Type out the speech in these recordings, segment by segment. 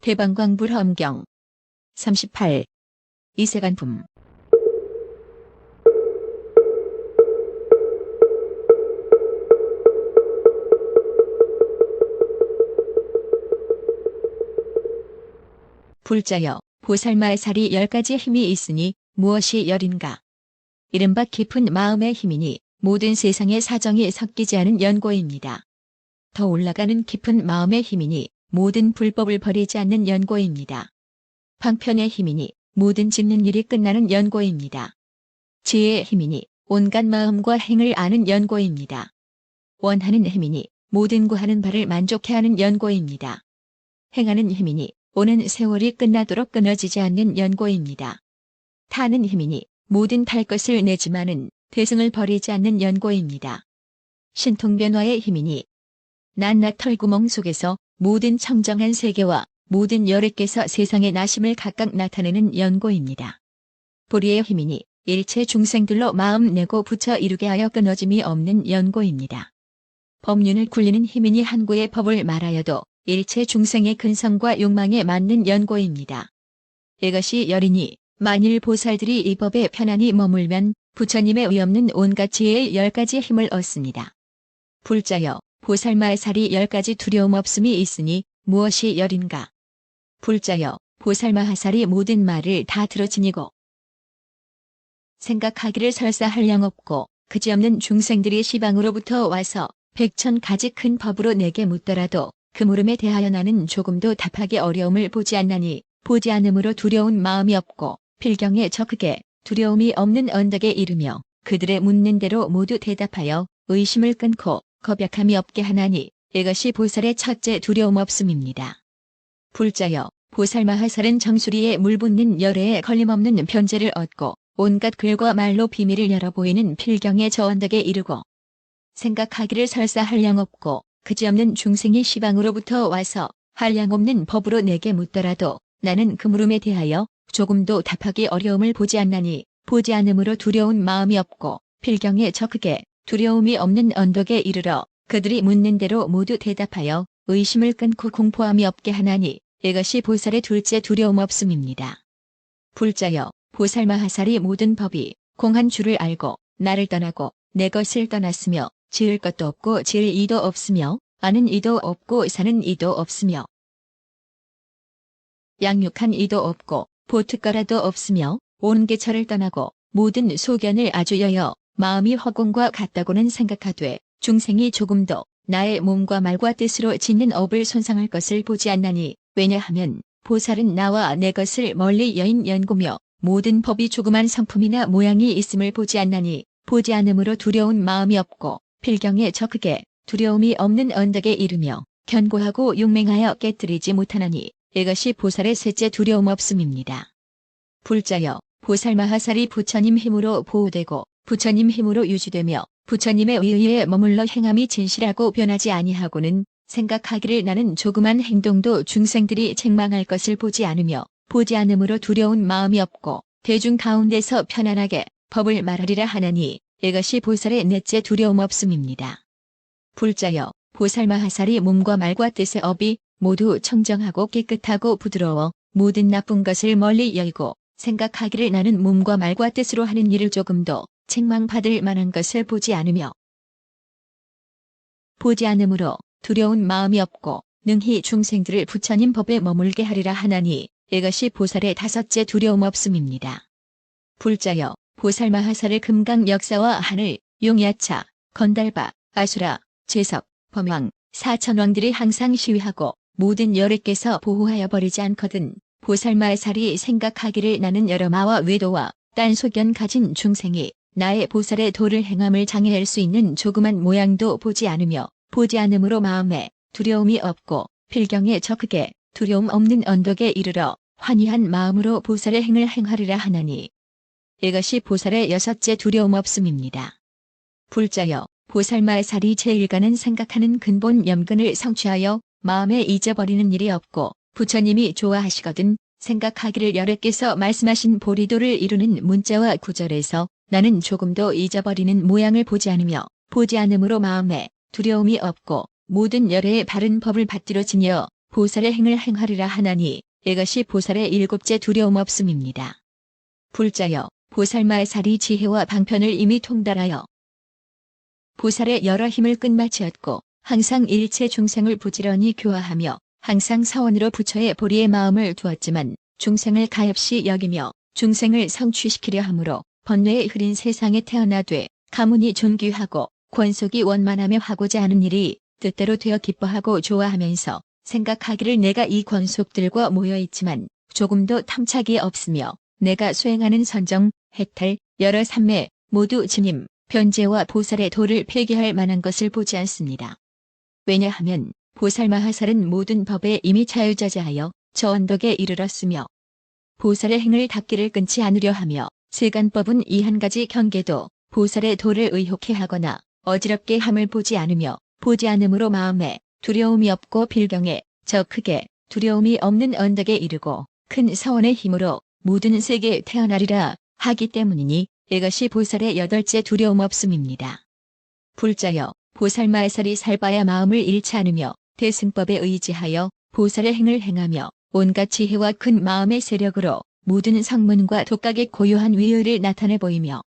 대방광불 함경 38. 이세간품 불자여 보살마의 살이 열 가지 힘이 있으니 무엇이 열인가? 이른바 깊은 마음의 힘이니 모든 세상의 사정이 섞이지 않은 연고입니다. 더 올라가는 깊은 마음의 힘이니 모든 불법을 버리지 않는 연고입니다. 방편의 힘이니 모든 짓는 일이 끝나는 연고입니다. 지혜의 힘이니 온갖 마음과 행을 아는 연고입니다. 원하는 힘이니 모든 구하는 바를 만족해 하는 연고입니다. 행하는 힘이니 오는 세월이 끝나도록 끊어지지 않는 연고입니다. 타는 힘이니 모든 탈 것을 내지만은 대승을 버리지 않는 연고입니다. 신통변화의 힘이니 낱낱 털구멍 속에서 모든 청정한 세계와 모든 열애께서 세상의 나심을 각각 나타내는 연고입니다. 보리의 힘이니 일체 중생들로 마음 내고 붙여 이루게 하여 끊어짐이 없는 연고입니다. 법륜을 굴리는 힘이니 한구의 법을 말하여도 일체 중생의 근성과 욕망에 맞는 연고입니다. 이것이 열이니 만일 보살들이 이 법에 편안히 머물면 부처님의 의없는 온갖 지혜의 열 가지 힘을 얻습니다. 불자여 보살마의 살이 열 가지 두려움 없음이 있으니 무엇이 열인가? 불자여 보살마 하살이 모든 말을 다 들어지니고 생각하기를 설사 한량 없고 그지없는 중생들이 시방으로부터 와서 백천 가지 큰 법으로 내게 묻더라도 그 물음에 대하여 나는 조금도 답하기 어려움을 보지 않나니 보지 않음으로 두려운 마음이 없고 필경에 적극에 두려움이 없는 언덕에 이르며 그들의 묻는 대로 모두 대답하여 의심을 끊고 겁약함이 없게 하나니 이것이 보살의 첫째 두려움 없음입니다. 불자여 보살마하살은 정수리에 물 붓는 열애에 걸림없는 변제를 얻고 온갖 글과 말로 비밀을 열어 보이는 필경의 저 언덕에 이르고 생각하기를 설사 한량 없고 그지없는 중생이 시방으로부터 와서 한량 없는 법으로 내게 묻더라도 나는 그 물음에 대하여 조금도 답하기 어려움을 보지 않나니 보지 않음으로 두려운 마음이 없고 필경에 적극에 두려움이 없는 언덕에 이르러 그들이 묻는 대로 모두 대답하여 의심을 끊고 공포함이 없게 하나니 이것이 보살의 둘째 두려움 없음입니다. 불자여 보살마하살이 모든 법이 공한 줄을 알고 나를 떠나고 내 것을 떠났으며 지을 것도 없고 지을 이도 없으며 아는 이도 없고 사는 이도 없으며 양육한 이도 없고 보특거라도 없으며 온 개처를 떠나고 모든 소견을 아주 여여 마음이 허공과 같다고는 생각하되 중생이 조금도 나의 몸과 말과 뜻으로 짓는 업을 손상할 것을 보지 않나니 왜냐하면 보살은 나와 내 것을 멀리 여인 연고며 모든 법이 조그만 성품이나 모양이 있음을 보지 않나니 보지 않음으로 두려운 마음이 없고 필경에 적극에 두려움이 없는 언덕에 이르며 견고하고 용맹하여 깨뜨리지 못하나니 이것이 보살의 셋째 두려움 없음입니다. 불자여 보살마하살이 부처님 힘으로 보호되고 부처님 힘으로 유지되며 부처님의 의의에 머물러 행함이 진실하고 변하지 아니하고는 생각하기를 나는 조그만 행동도 중생들이 책망할 것을 보지 않으며 보지 않음으로 두려운 마음이 없고 대중 가운데서 편안하게 법을 말하리라 하나니 이것이 보살의 넷째 두려움 없음입니다. 불자여 보살마하살이 몸과 말과 뜻의 업이 모두 청정하고 깨끗하고 부드러워 모든 나쁜 것을 멀리 열고 생각하기를 나는 몸과 말과 뜻으로 하는 일을 조금도 책망받을 만한 것을 보지 않으며 보지 않으므로 두려운 마음이 없고 능히 중생들을 부처님 법에 머물게 하리라 하나니 이것이 보살의 다섯째 두려움 없음입니다. 불자여 보살마하살의 금강 역사와 하늘, 용야차, 건달바, 아수라, 제석, 범왕, 사천왕들이 항상 시위하고 모든 열애께서 보호하여 버리지 않거든. 보살마의 살이 생각하기를 나는 여러 마와 외도와 딴 소견 가진 중생이 나의 보살의 도를 행함을 장애할 수 있는 조그만 모양도 보지 않으며 보지 않음으로 마음에 두려움이 없고 필경에 적극에 두려움 없는 언덕에 이르러 환희한 마음으로 보살의 행을 행하리라 하나니 이것이 보살의 여섯째 두려움 없음입니다. 불자여 보살마의 살이 제일가는 생각하는 근본 염근을 성취하여 마음에 잊어버리는 일이 없고 부처님이 좋아하시거든 생각하기를 여래께서 말씀하신 보리도를 이루는 문자와 구절에서 나는 조금도 잊어버리는 모양을 보지 않으며 보지 않음으로 마음에 두려움이 없고 모든 열애의 바른 법을 받들어 지녀 보살의 행을 행하리라 하나니 이것이 보살의 일곱째 두려움 없음입니다. 불자여 보살마살이 지혜와 방편을 이미 통달하여 보살의 여러 힘을 끝마치었고 항상 일체 중생을 부지런히 교화하며 항상 사원으로 부처의 보리의 마음을 두었지만 중생을 가엾이 여기며 중생을 성취시키려 하므로 번뇌의 흐린 세상에 태어나되 가문이 존귀하고 권속이 원만하며 하고자 하는 일이 뜻대로 되어 기뻐하고 좋아하면서 생각하기를 내가 이 권속들과 모여 있지만 조금도 탐착이 없으며 내가 수행하는 선정, 해탈, 여러 삼매 모두 진임, 변제와 보살의 도를 폐기할 만한 것을 보지 않습니다. 왜냐하면 보살 마하살은 모든 법에 이미 자유자재하여 저 언덕에 이르렀으며 보살의 행을 닫기를 끊지 않으려 하며 세간법은 이 한 가지 경계도 보살의 도를 의혹해 하거나 어지럽게 함을 보지 않으며 보지 않음으로 마음에 두려움이 없고 빌경에 저 크게 두려움이 없는 언덕에 이르고 큰 서원의 힘으로 모든 세계에 태어나리라 하기 때문이니 이것이 보살의 여덟째 두려움 없음입니다. 불자여 보살마살이 살바야 마음을 잃지 않으며 대승법에 의지하여 보살의 행을 행하며 온갖 지혜와 큰 마음의 세력으로 모든 성문과 독각의 고요한 위의를 나타내 보이며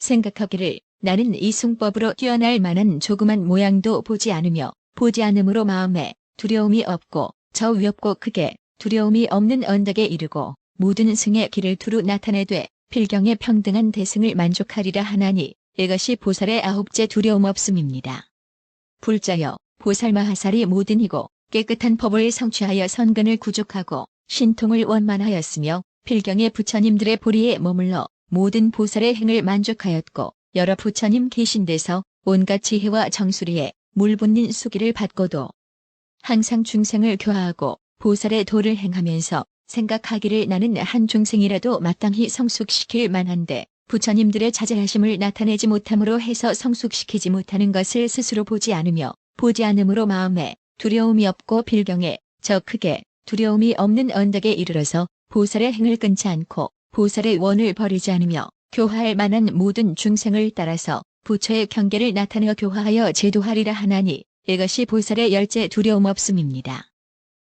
생각하기를 나는 이 숭법으로 뛰어날 만한 조그만 모양도 보지 않으며 보지 않음으로 마음에 두려움이 없고 저 위협고 크게 두려움이 없는 언덕에 이르고 모든 승의 길을 두루 나타내되 필경의 평등한 대승을 만족하리라 하나니 이것이 보살의 아홉째 두려움 없음입니다. 불자여 보살마하살이 모든 이고 깨끗한 법을 성취하여 선근을 구족하고 신통을 원만하였으며 필경의 부처님들의 보리에 머물러 모든 보살의 행을 만족하였고 여러 부처님 계신 데서 온갖 지혜와 정수리에 물붓는 수기를 받고도 항상 중생을 교화하고 보살의 도를 행하면서 생각하기를 나는 한 중생이라도 마땅히 성숙시킬 만한데 부처님들의 자제하심을 나타내지 못함으로 해서 성숙시키지 못하는 것을 스스로 보지 않으며 보지 않음으로 마음에 두려움이 없고 빌경에 저 크게 두려움이 없는 언덕에 이르러서 보살의 행을 끊지 않고 보살의 원을 버리지 않으며 교화할 만한 모든 중생을 따라서 부처의 경계를 나타내어 교화하여 제도하리라 하나니 이것이 보살의 열째 두려움 없음입니다.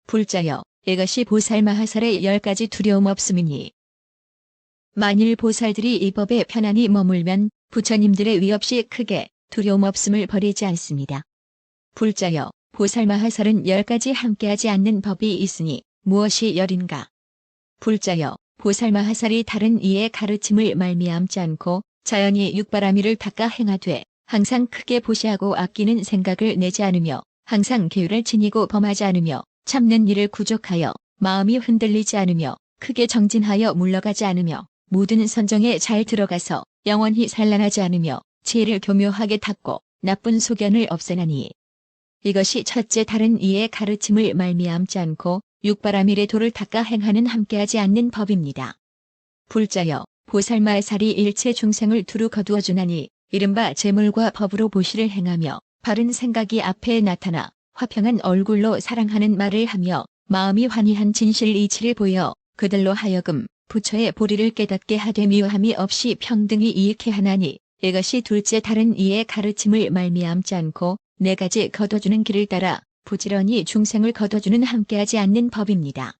불자여 이것이 보살마하살의 열 가지 두려움 없음이니 만일 보살들이 이 법에 편안히 머물면 부처님들의 위 없이 크게 두려움 없음을 버리지 않습니다. 불자여 보살마하살은 열 가지 함께하지 않는 법이 있으니 무엇이 열인가? 불자여 보살마하살이 다른 이의 가르침을 말미암지 않고 자연히 육바라미를 닦아 행하되 항상 크게 보시하고 아끼는 생각을 내지 않으며 항상 계율을 지니고 범하지 않으며 참는 일을 구족하여 마음이 흔들리지 않으며 크게 정진하여 물러가지 않으며 모든 선정에 잘 들어가서 영원히 산란하지 않으며 죄를 교묘하게 닦고 나쁜 소견을 없애나니 이것이 첫째 다른 이의 가르침을 말미암지 않고 육바라밀의 도를 닦아 행하는 함께하지 않는 법입니다. 불자여 보살마살이 일체 중생을 두루 거두어 주나니 이른바 재물과 법으로 보시를 행하며 바른 생각이 앞에 나타나 화평한 얼굴로 사랑하는 말을 하며 마음이 환희한 진실 이치를 보여 그들로 하여금 부처의 보리를 깨닫게 하되 미워함이 없이 평등히 이익해 하나니 이것이 둘째 다른 이의 가르침을 말미암지 않고 네 가지 거둬주는 길을 따라 부지런히 중생을 거둬주는 함께하지 않는 법입니다.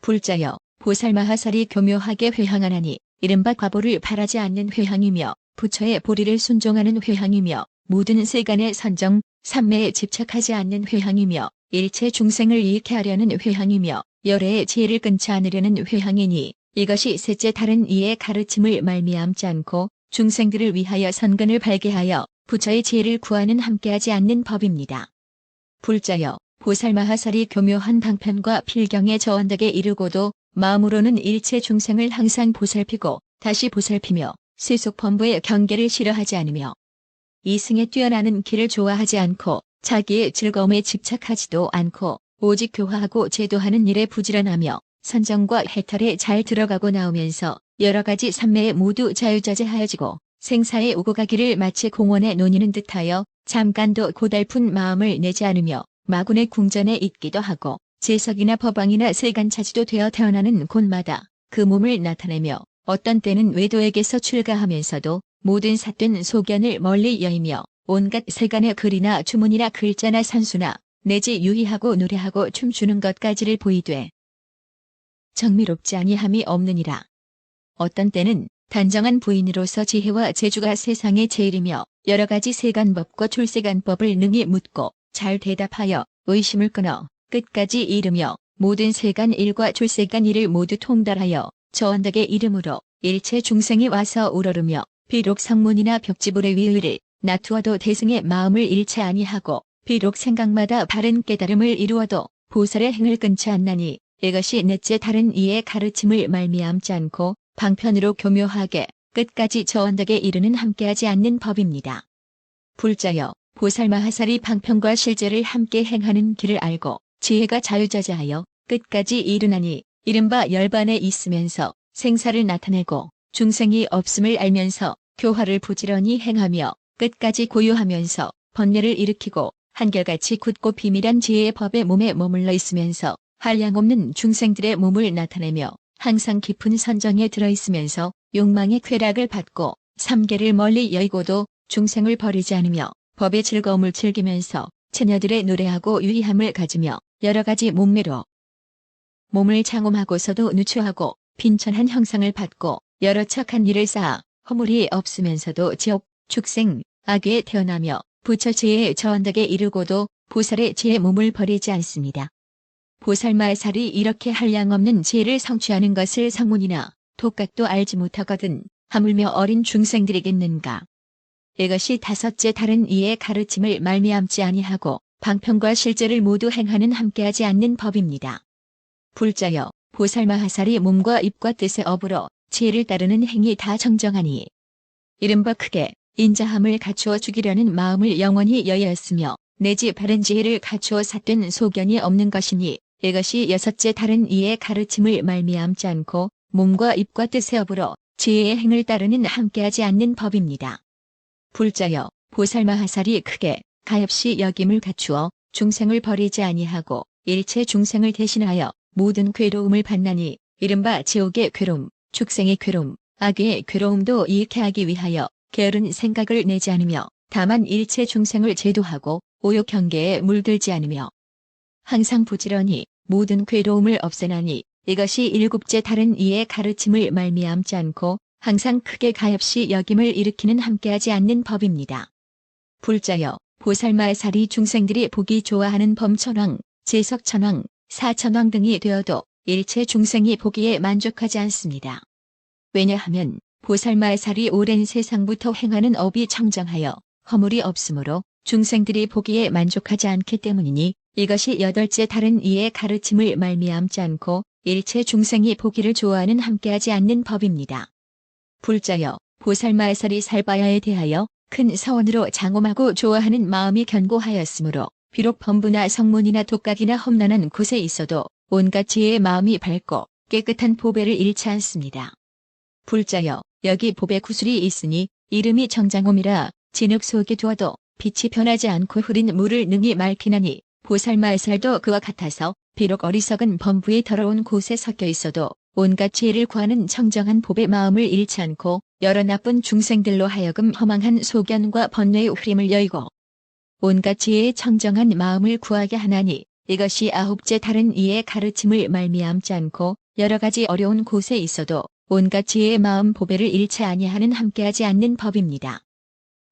불자여 보살마하살이 교묘하게 회향하나니 이른바 과보를 바라지 않는 회향이며 부처의 보리를 순종하는 회향이며 모든 세간의 선정, 삼매에 집착하지 않는 회향이며 일체 중생을 이익해 하려는 회향이며 열애의 지혜를 끊지 않으려는 회향이니 이것이 셋째 다른 이의 가르침을 말미암지 않고 중생들을 위하여 선근을 발개하여 부처의 지혜를 구하는 함께하지 않는 법입니다. 불자여 보살마하살이 교묘한 방편과 필경의 저 언덕에 이르고도 마음으로는 일체 중생을 항상 보살피고 다시 보살피며 세속 범부의 경계를 싫어하지 않으며 이승에 뛰어나는 길을 좋아하지 않고 자기의 즐거움에 집착하지도 않고 오직 교화하고 제도하는 일에 부지런하며 선정과 해탈에 잘 들어가고 나오면서 여러 가지 산매에 모두 자유자재하여지고 생사에 오고 가기를 마치 공원에 논이는 듯하여 잠깐도 고달픈 마음을 내지 않으며 마군의 궁전에 있기도 하고 제석이나 법왕이나 세간차지도 되어 태어나는 곳마다 그 몸을 나타내며 어떤 때는 외도에게서 출가하면서도 모든 삿된 소견을 멀리 여이며 온갖 세간의 글이나 주문이나 글자나 산수나 내지 유희하고 노래하고 춤추는 것까지를 보이되 정미롭지 아니함이 없느니라. 어떤 때는 단정한 부인으로서 지혜와 재주가 세상에 제일이며 여러 가지 세간법과 출세간법을 능히 묻고 잘 대답하여 의심을 끊어 끝까지 이르며 모든 세간 일과 출세간 일을 모두 통달하여 저 언덕의 이름으로 일체 중생이 와서 우러르며 비록 성문이나 벽지불의 위의를 나투어도 대승의 마음을 잃지 아니하고 비록 생각마다 바른 깨달음을 이루어도 보살의 행을 끊지 않나니 이것이 넷째 다른 이의 가르침을 말미암지 않고 방편으로 교묘하게 끝까지 저 언덕에 이르는 함께하지 않는 법입니다. 불자여 보살 마하살이 방편과 실제를 함께 행하는 길을 알고 지혜가 자유자재하여 끝까지 이르나니 이른바 열반에 있으면서 생사를 나타내고 중생이 없음을 알면서 교화를 부지런히 행하며 끝까지 고요하면서 번뇌를 일으키고 한결같이 굳고 비밀한 지혜의 법의 몸에 머물러 있으면서 한량없는 중생들의 몸을 나타내며 항상 깊은 선정에 들어있으면서 욕망의 쾌락을 받고 삼계를 멀리 여의고도 중생을 버리지 않으며 법의 즐거움을 즐기면서 처녀들의 노래하고 유희함을 가지며 여러 가지 몸매로 몸을 장엄하고서도 누추하고 빈천한 형상을 받고 여러 척한 일을 쌓아 허물이 없으면서도 지옥, 축생, 악에 태어나며 부처지혜의 저 언덕에 이르고도 보살의 지혜 몸을 버리지 않습니다. 보살말살이 이렇게 한량없는 지혜를 성취하는 것을 성문이나 독각도 알지 못하거든 하물며 어린 중생들이겠는가. 이것이 다섯째 다른 이의 가르침을 말미암지 아니하고 방편과 실제를 모두 행하는 함께하지 않는 법입니다. 불자여 보살마하살이 몸과 입과 뜻의 업으로 지혜를 따르는 행위 다 정정하니 이른바 크게 인자함을 갖추어 죽이려는 마음을 영원히 여였으며 내지 바른 지혜를 갖추어 삿된 소견이 없는 것이니 이것이 여섯째 다른 이의 가르침을 말미암지 않고 몸과 입과 뜻의 업으로 지혜의 행을 따르는 함께하지 않는 법입니다. 불자여 보살마하살이 크게 가엾이 여김을 갖추어 중생을 버리지 아니하고 일체 중생을 대신하여 모든 괴로움을 받나니 이른바 지옥의 괴로움, 축생의 괴로움, 악의 괴로움도 이익해 하기 위하여 게으른 생각을 내지 않으며 다만 일체 중생을 제도하고 오욕 경계에 물들지 않으며 항상 부지런히 모든 괴로움을 없애나니 이것이 일곱째 다른 이의 가르침을 말미암지 않고 항상 크게 가엾이 여김을 일으키는 함께하지 않는 법입니다. 불자여 보살마살이 중생들이 보기 좋아하는 범천왕, 제석천왕, 사천왕 등이 되어도 일체 중생이 보기에 만족하지 않습니다. 왜냐하면 보살마살이 오랜 세상부터 행하는 업이 청정하여 허물이 없으므로 중생들이 보기에 만족하지 않기 때문이니 이것이 여덟째 다른 이의 가르침을 말미암지 않고 일체 중생이 보기를 좋아하는 함께하지 않는 법입니다. 불자여 보살마살이 살바야에 대하여 큰 서원으로 장엄하고 좋아하는 마음이 견고하였으므로 비록 범부나 성문이나 독각이나 험난한 곳에 있어도 온갖 지혜의 마음이 밝고 깨끗한 보배를 잃지 않습니다. 불자여 여기 보배 구슬이 있으니 이름이 정장홈이라 진흙 속에 두어도 빛이 변하지 않고 흐린 물을 능히 맑히나니 보살말살도 그와 같아서 비록 어리석은 범부에 더러운 곳에 섞여 있어도 온갖 지혜를 구하는 청정한 법의 마음을 잃지 않고 여러 나쁜 중생들로 하여금 허망한 소견과 번뇌의 흐림을 여의고 온갖 지혜의 청정한 마음을 구하게 하나니 이것이 아홉째 다른 이의 가르침을 말미암지 않고 여러 가지 어려운 곳에 있어도 온갖 지혜의 마음 보배를 잃지 아니하는 함께하지 않는 법입니다.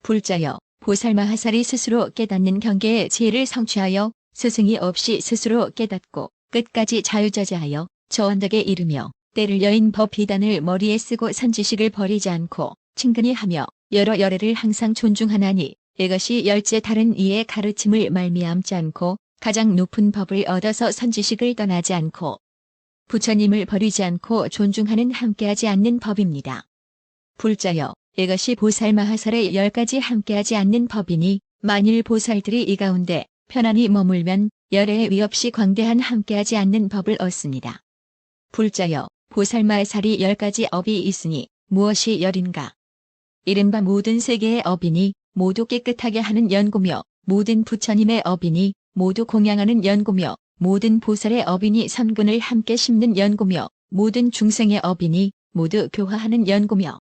불자여 보살마 하살이 스스로 깨닫는 경계의 지혜를 성취하여 스승이 없이 스스로 깨닫고 끝까지 자유자재하여 저 언덕에 이르며 때를 여인 법 비단을 머리에 쓰고 선지식을 버리지 않고 친근히 하며 여러 열애를 항상 존중하나니 이것이 열째 다른 이의 가르침을 말미암지 않고 가장 높은 법을 얻어서 선지식을 떠나지 않고 부처님을 버리지 않고 존중하는 함께하지 않는 법입니다. 불자여 이것이 보살 마하살의 열 가지 함께하지 않는 법이니 만일 보살들이 이 가운데 편안히 머물면 열애의 위 없이 광대한 함께하지 않는 법을 얻습니다. 불자여 보살마살이 열 가지 업이 있으니 무엇이 열인가? 이른바 모든 세계의 업이니 모두 깨끗하게 하는 연구며 모든 부처님의 업이니 모두 공양하는 연구며 모든 보살의 어빈이 선근을 함께 심는 연고며 모든 중생의 어빈이 모두 교화하는 연고며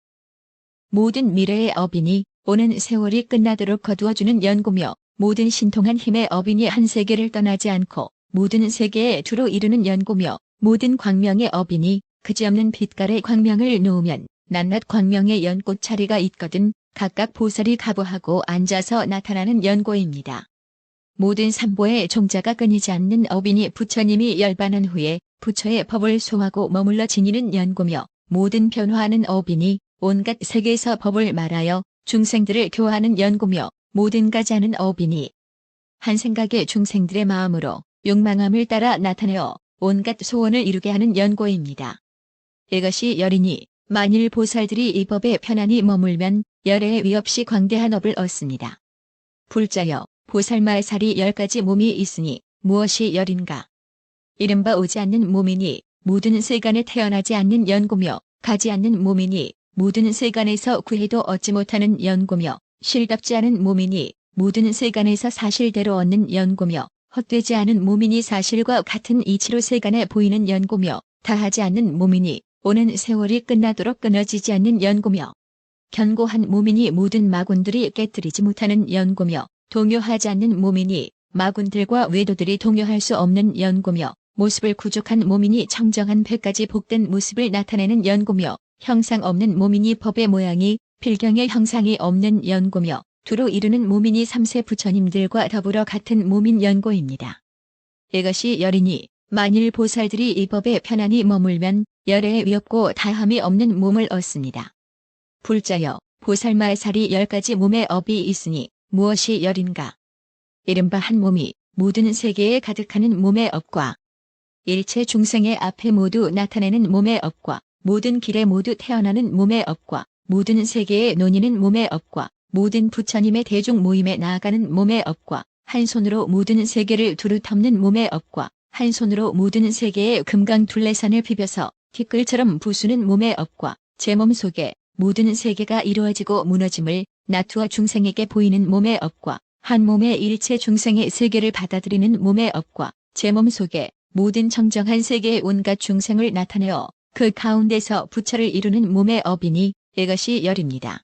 모든 미래의 어빈이 오는 세월이 끝나도록 거두어주는 연고며 모든 신통한 힘의 어빈이 한 세계를 떠나지 않고 모든 세계에 두루 이루는 연고며 모든 광명의 어빈이 그지없는 빛깔의 광명을 놓으면 낱낱 광명의 연꽃 자리가 있거든 각각 보살이 가부하고 앉아서 나타나는 연고입니다. 모든 삼보의 종자가 끊이지 않는 어빈이 부처님이 열반한 후에 부처의 법을 소하고 머물러 지니는 연고며 모든 변화하는 어빈이 온갖 세계에서 법을 말하여 중생들을 교화하는 연고며 모든 가지하는 어빈이 한 생각의 중생들의 마음으로 욕망함을 따라 나타내어 온갖 소원을 이루게 하는 연고입니다. 이것이 열이니 만일 보살들이 이 법에 편안히 머물면 열의 위 없이 광대한 업을 얻습니다. 불자여 보살마의 살이 열 가지 몸이 있으니 무엇이 열인가? 이른바 오지 않는 몸이니 모든 세간에 태어나지 않는 연고며 가지 않는 몸이니 모든 세간에서 구해도 얻지 못하는 연고며 실답지 않은 몸이니 모든 세간에서 사실대로 얻는 연고며 헛되지 않은 몸이니 사실과 같은 이치로 세간에 보이는 연고며 다하지 않는 몸이니 오는 세월이 끝나도록 끊어지지 않는 연고며 견고한 몸이니 모든 마군들이 깨뜨리지 못하는 연고며 동요하지 않는 몸이니 마군들과 외도들이 동요할 수 없는 연고며 모습을 구족한 몸이니 청정한 백가지 복된 모습을 나타내는 연고며 형상 없는 몸이니 법의 모양이 필경의 형상이 없는 연고며 두루 이루는 몸이니 삼세 부처님들과 더불어 같은 몸인 연고입니다. 이것이 열이니 만일 보살들이 이 법에 편안히 머물면 열에 위없고 다함이 없는 몸을 얻습니다. 불자여 보살마의 살이 열 가지 몸에 업이 있으니 무엇이 열인가? 이른바 한 몸이 모든 세계에 가득하는 몸의 업과 일체 중생의 앞에 모두 나타내는 몸의 업과 모든 길에 모두 태어나는 몸의 업과 모든 세계에 논이는 몸의 업과 모든 부처님의 대중 모임에 나아가는 몸의 업과 한 손으로 모든 세계를 두루 덮는 몸의 업과 한 손으로 모든 세계의 금강 둘레산을 비벼서 티끌처럼 부수는 몸의 업과 제 몸 속에 모든 세계가 이루어지고 무너짐을 나투어 중생에게 보이는 몸의 업과 한 몸의 일체 중생의 세계를 받아들이는 몸의 업과 제 몸 속에 모든 청정한 세계의 온갖 중생을 나타내어 그 가운데서 부처를 이루는 몸의 업이니 이것이 열입니다.